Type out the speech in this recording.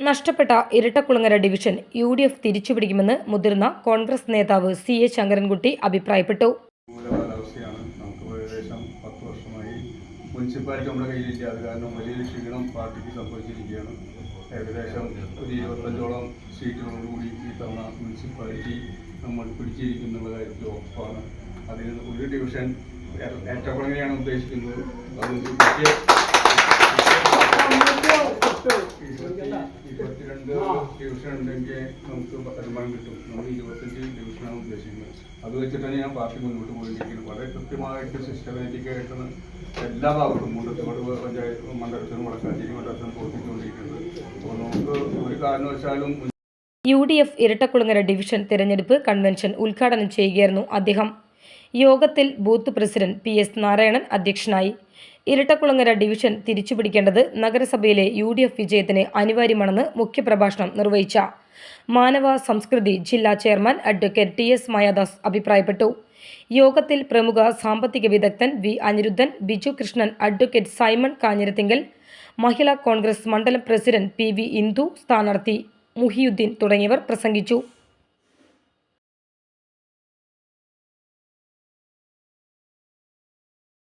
നഷ്ടപ്പെട്ട Irattakulangara division U D F തിരിച്ചുപിടിക്കുമെന്ന് മുതിർന്ന കോൺഗ്രസ് നേതാവ് സി എ ശങ്കരൻകുട്ടി അഭിപ്രായപ്പെട്ടു. മുനിസിപ്പാലിറ്റി നമ്മുടെ കയ്യിലില്ല. അത് കാരണം വലിയൊരു ക്ഷീണം പാർട്ടിക്ക് സംഭവിച്ചിരിക്കുകയാണ്. ഏകദേശം ഒരു ഇരുപത്തഞ്ചോളം സീറ്റുകളോടുകൂടി ഈ തവണ മുനിസിപ്പാലിറ്റി നമ്മൾ പിടിച്ചിരിക്കുന്നുള്ള കാര്യത്തിൽ ഉറപ്പാണ്. അതിൽ ഒരു ഡിവിഷൻ ഏറ്റക്കുളങ്ങനെയാണ് ഉദ്ദേശിക്കുന്നത്. അത് ഇരുപത്തിരണ്ട് ഡിവിഷൻ ഉണ്ടെങ്കിൽ നമുക്ക് വരുമാനം കിട്ടും. നമ്മൾ ഇരുപത്തഞ്ച് ഡിവിഷനാണ് ഉദ്ദേശിക്കുന്നത്. അത് വെച്ചിട്ടാണ് ഞാൻ പാർട്ടി മുന്നോട്ട് പോയിരിക്കുന്നത്. വളരെ കൃത്യമായിട്ട് സിസ്റ്റമാറ്റിക് ആയിട്ടാണ് എല്ലാ ഭാഗത്തും മുണ്ടത്തോട് പഞ്ചായത്ത് മണ്ഡലത്തിനും വടക്കാഞ്ചേരി മണ്ഡലത്തിനും പ്രവർത്തിച്ചുകൊണ്ടിരിക്കുന്നത്. അപ്പോൾ നമുക്ക് ഒരു കാരണവശാലും U D F Irattakulangara division തിരഞ്ഞെടുപ്പ് കൺവെൻഷൻ ഉദ്ഘാടനം ചെയ്യുകയായിരുന്നു അദ്ദേഹം. യോഗത്തിൽ booth president P S Narayanan അധ്യക്ഷനായി. ഇരട്ടക്കുളങ്ങര ഡിവിഷൻ തിരിച്ചുപിടിക്കേണ്ടത് നഗരസഭയിലെ യു ഡി എഫ് വിജയത്തിന് അനിവാര്യമാണെന്ന് മുഖ്യപ്രഭാഷണം നിർവഹിച്ച മാനവ സംസ്കൃതി ജില്ലാ chairman advocate T S Mayadas അഭിപ്രായപ്പെട്ടു. യോഗത്തിൽ പ്രമുഖ സാമ്പത്തിക വിദഗ്ധൻ V Aniruddhan Biju Krishnan advocate Simon Kanjirathingal Mahila Congress മണ്ഡലം പ്രസിഡന്റ് പി വി ഇന്ദു സ്ഥാനാർത്ഥി മുഹിയുദ്ദീൻ തുടങ്ങിയവർ പ്രസംഗിച്ചു.